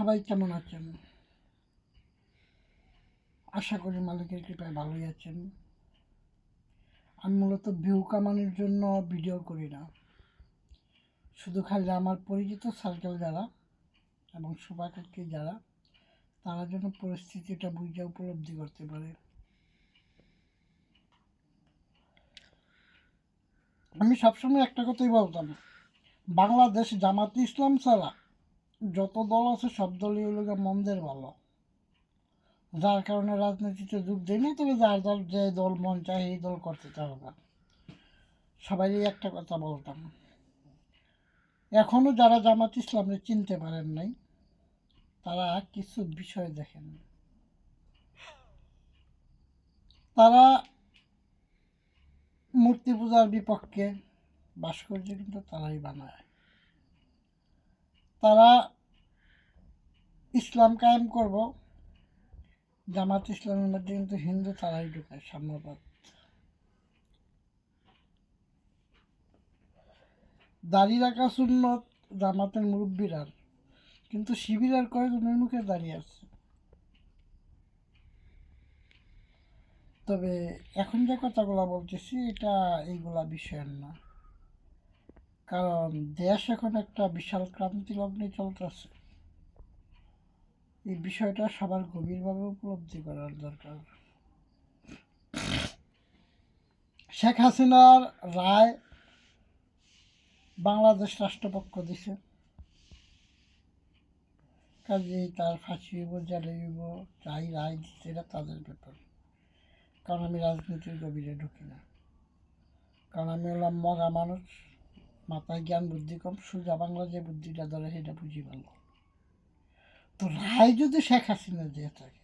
সবাই কেমন আছেন? আশা করি মালিকের কৃপায় ভালোই আছেন। আমি মূলত ভিউ কামানোর জন্য ভিডিও করি না। শুধু খালি আমার পরিচিত সার্কেল যারা এবং শুভাকাঙ্ক্ষী যারা, তারা যেন পরিস্থিতিটা বুঝে উপলব্ধি করতে পারে। আমি সবসময় একটা কথাই বলতাম, বাংলাদেশ জামাত ইসলাম ছাড়া যত দল আছে, সব দলই হলো মন্দের ভালো। যার কারণে রাজনীতিতে যোগ দেয় না তবে যার দল, যে দল মন চায়, এই দল করতে চাবে না। সবাই একটা কথা বলতাম। এখনও যারা জামাত ইসলামে চিনতে পারেন নাই, তারা কিছু বিষয় দেখেন। তারা মূর্তি পূজার বিপক্ষে ভাস্কর্য কিন্তু তারাই বানায়। তারা ইসলাম কায়েম করব। জামাত ইসলামের মধ্যে কিন্তু হিন্দু তারাই ঢুকায় সাম্যবাদ। দাঁড়িয়ে রাখা সুন্নত জামাতের মুরব্বীরার কিন্তু শিবির আর কয়েকজনের মুখে দাঁড়িয়ে আছে। তবে এখন যে কথাগুলো বলতেছি, এটা এইগুলা বিষয়ের না। কারণ দেশ এখন একটা বিশাল ক্রান্তি লগ্নে চলতেছে। এই বিষয়টা সবার গভীরভাবে উপলব্ধি করার দরকার। শেখ হাসিনার রায় বাংলাদেশ রাষ্ট্রপক্ষ দিছে। কাজেই তার ফাঁসি হইব, জেলে হইব, যাই রায় দিচ্ছে এটা তাদের ব্যাপার। কারণ আমি রাজনীতির গভীরে ঢুকি না। কারণ আমি হলাম মগা মানুষ, মাথায় জ্ঞান বুদ্ধি কম, সোজা বাংলা যে বুদ্ধিটা ধরে সেটা বুঝি ভালো। তো রায় যদি শেখ হাসিনা দিয়ে থাকে,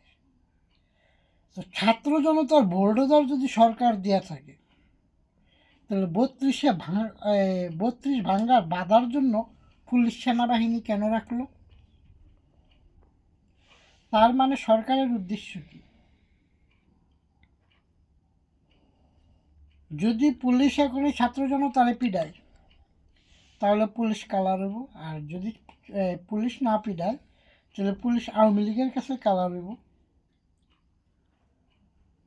তো ছাত্র জনতার বোর্ডোদার যদি সরকার দিয়ে থাকে, তাহলে বত্রিশে বত্রিশ ভাঙ্গার বাধার জন্য পুলিশ সেনাবাহিনী কেন রাখল? তার মানে সরকারের উদ্দেশ্য কি? যদি পুলিশ এখনই ছাত্র জনতারে পিডায়, তাহলে পুলিশ কালার হইব আর যদি পুলিশ না পিডায় তাহলে পুলিশ আওয়ামী লীগের কাছে কালার হইব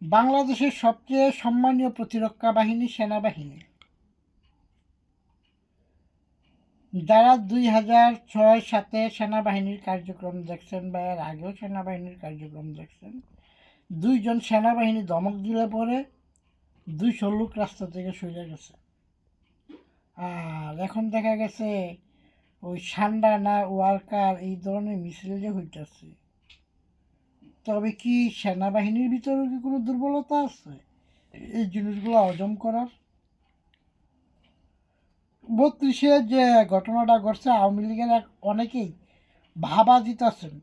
বাংলাদেশের সবচেয়ে সম্মানীয় প্রতিরক্ষা বাহিনী সেনাবাহিনী। যারা দুই হাজার ছয় সাতে সেনাবাহিনীর কার্যক্রম দেখছেন বা এর আগেও সেনাবাহিনীর কার্যক্রম দেখছেন, দুইজন সেনাবাহিনী দমক দিলে পরে দুইশো লোক রাস্তা থেকে সরে গেছে। আর এখন দেখা গেছে ওই সান্ডা না ওয়ার্কার এই ধরনের মিছিল যে হইতেছে, তবে কি সেনাবাহিনীর ভিতরে কি কোনো দুর্বলতা আছে? এই জিনিসগুলো অর্জন করার? বত্রিশে যে ঘটনাটা ঘটছে, আওয়ামী লীগের এক অনেকেই ভাবা দিতেছেন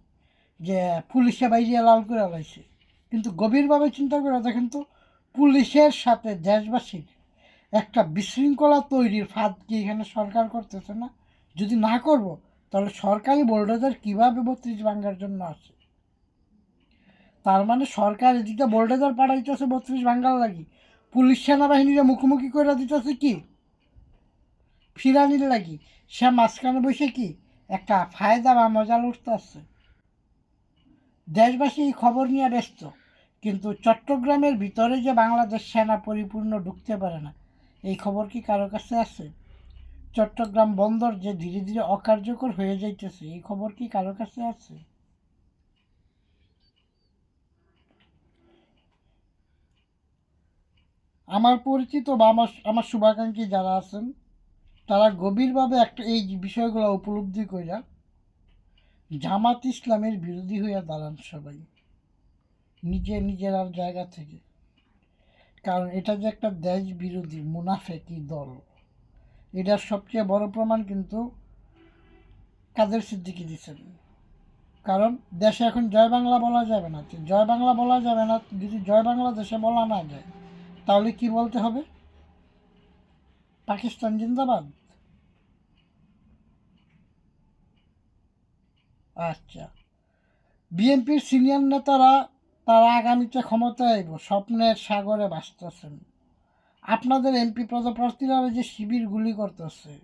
যে পুলিশে বাইরে লাল করে লাইছে। কিন্তু গভীরভাবে চিন্তা করে দেখেন তো, পুলিশের সাথে দেশবাসীর একটা বিশৃঙ্খলা তৈরির ফাঁদ কি এখানে সরকার করতেছে না? যদি না করব, তাহলে সরকারি বোল্ডোজার কীভাবে বত্রিশ ভাঙ্গার জন্য আছে তার মানে সরকার এদিকে বোল্ডোজার পাঠাইতেছে বত্রিশ ভাঙ্গার লাগি, পুলিশ সেনাবাহিনীরা মুখোমুখি করে দিতেছে কি? ফিরানির লাগি, সে মাঝখানে বসে কি একটা ফায়দা বা মজা লুটতেছে। দেশবাসী এই খবর নিয়ে ব্যস্ত, কিন্তু চট্টগ্রামের ভিতরে যে বাংলাদেশ সেনা পরিপূর্ণ ঢুকতে পারে না, এই খবর কি কারও কাছে আছে? চট্টগ্রাম বন্দর যে ধীরে ধীরে অকার্যকর হয়ে যাইতেছে, এই খবর কি কারও কাছে আছে? আমার পরিচিত বা আমার আমার শুভাকাঙ্ক্ষী যারা আছেন, তারা গভীরভাবে একটা এই বিষয়গুলো উপলব্ধি করিয়া জামাত ইসলামের বিরোধী হইয়া দাঁড়ান সবাই, নিজে নিজের আর জায়গা থেকে। কারণ এটা যে একটা দেশ বিরোধী, মুনাফেকি দল। এটার সবচেয়ে বড় প্রমাণ কিন্তু কাদের সিদ্দিকি দিচ্ছেন। কারণ দেশে এখন জয় বাংলা বলা যাবে না। জয় বাংলা বলা যাবে না, যদি জয় বাংলা দেশে বলা না যায়, তাহলে কি বলতে হবে? পাকিস্তান জিন্দাবাদ? আচ্ছা। বিএনপির সিনিয়র নেতারা, তারা আগামীতে ক্ষমতায় আইব স্বপ্নের সাগরে ভাসতেছেন আপনাদের এমপি পদপ্রার্থীরা যে শিবির গুলি করতেছে।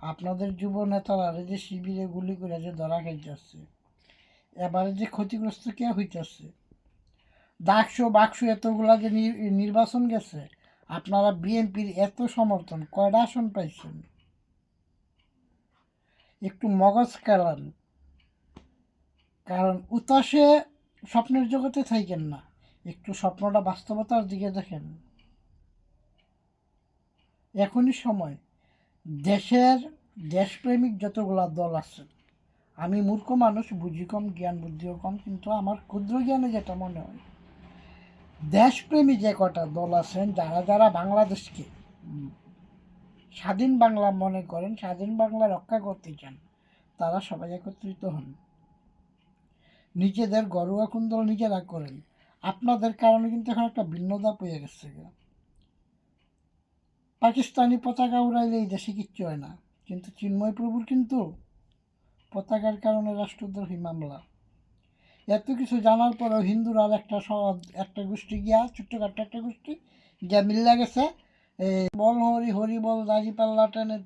আপনাদের যুব নেতারা যে শিবিরে গুলি করে যে ধরা খাইতেছে। এবারে যে ক্ষতিগ্রস্ত কে হইতেছে? ডাকশো বাক্স এতগুলা যে নির- নির্বাচন গেছে, আপনারা বিএনপির এত সমর্থন কয়টা আসন পাইছেন? একটু মগজ কেলান কারণ উতাসে স্বপ্নের জগতে থাকেন না। একটু স্বপ্নটা বাস্তবতার দিকে দেখেন। এখনই সময়। দেশের দেশপ্রেমিক যতগুলা দল আছে, আমি মূর্খ মানুষ, বুঝি কম, জ্ঞান বুদ্ধিও কম, কিন্তু আমার ক্ষুদ্র জ্ঞানে যেটা মনে হয়, দেশপ্রেমী যে কটা দল আছেন, যারা যারা বাংলাদেশকে স্বাধীন বাংলা মনে করেন, স্বাধীন বাংলা রক্ষা করতে চান, তারা সবাই একত্রিত হন। নিজেদের গরুয়া কুন্দল নিজেরা করেন। আপনাদের কারণে কিন্তু এখন একটা ভিন্নতা পেয়ে গেছে। পাকিস্তানি পতাকা উড়াইলে এই দেশে কিচ্ছু হয় না। কিন্তু চিন্ময় প্রভুর কিন্তু পতাকার কারণে রাষ্ট্রদ্রোহী মামলা। এত কিছু জানার পরেও হিন্দুরা একটা একটা গোষ্ঠী গিয়া, ছোট্টখাট্ট একটা গোষ্ঠী গিয়া মিল্লা গেছে। বল হরি হরি বল দাড়ি পাল্লা টেনে।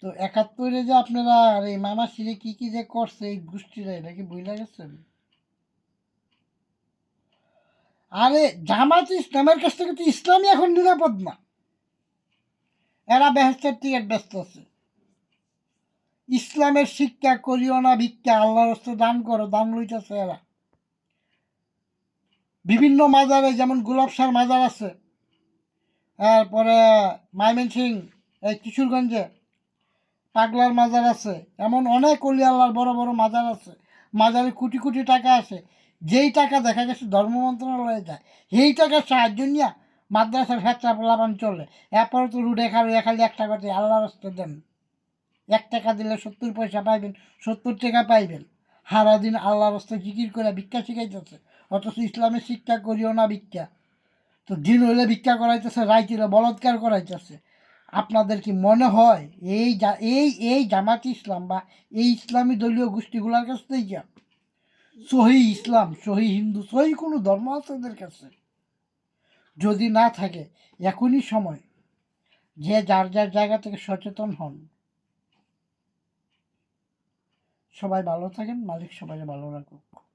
তো একাত্তরে যে আপনারা আর এই মামা সিরে কী কী যে করছে এই গোষ্ঠীরা, এটা কি বুঝলা গেছেন? আরে জামাত ইসলামের কাছ থেকে তো ইসলামই এখন নিরাপদ না। এরা বেহেস্তের টিকিট ব্যস্ত আছে। ইসলামের শিক্ষা করিও না, ভিক্ষা আল্লাহর হস্তে দান করো, দান লইতেছে এরা। বিভিন্ন মাজারে যেমন গোলাপ সার মাজার আছে, তারপরে মাইমেন সিং এই কিশোরগঞ্জে পাগলার মাজার আছে, এমন অনেক অলি আল্লাহর বড় বড় মাজার আছে, মাজারে কোটি কোটি টাকা আছে যেই টাকা দেখা গেছে ধর্ম মন্ত্রণালয়ে যায়, সেই টাকার সাহায্য নিয়ে মাদ্রাসার ফ্যাচা পোলাপান চলে। এরপরে তো রুডে খালি খালি এক টাকা দিয়ে আল্লাহর হস্তে দেন। এক টাকা দিলে সত্তর পয়সা পাইবেন, সত্তর টাকা পাইবেন। সারা দিন আল্লাহর হস্তে জিকির করে ভিক্ষা শিখাইতেছে। অথচ ইসলামের শিক্ষা করিও না ভিক্ষা। তো দিন হইলে ভিক্ষা করাইতেছে রাইতিলে বলৎকার করাইতেছে। আপনাদের কি মনে হয় এই এই এই জামাত ইসলাম বা এই ইসলামী দলীয় গোষ্ঠীগুলোর কাছ থেকে? সহি ইসলাম, সহি হিন্দু, সহি কোনো ধর্ম আছে ওদের কাছে? যদি না থাকে, এখনই সময়। যে যার যার জায়গা থেকে সচেতন হন। সবাই ভালো থাকেন, মালিক সবাই ভালো রাখুক।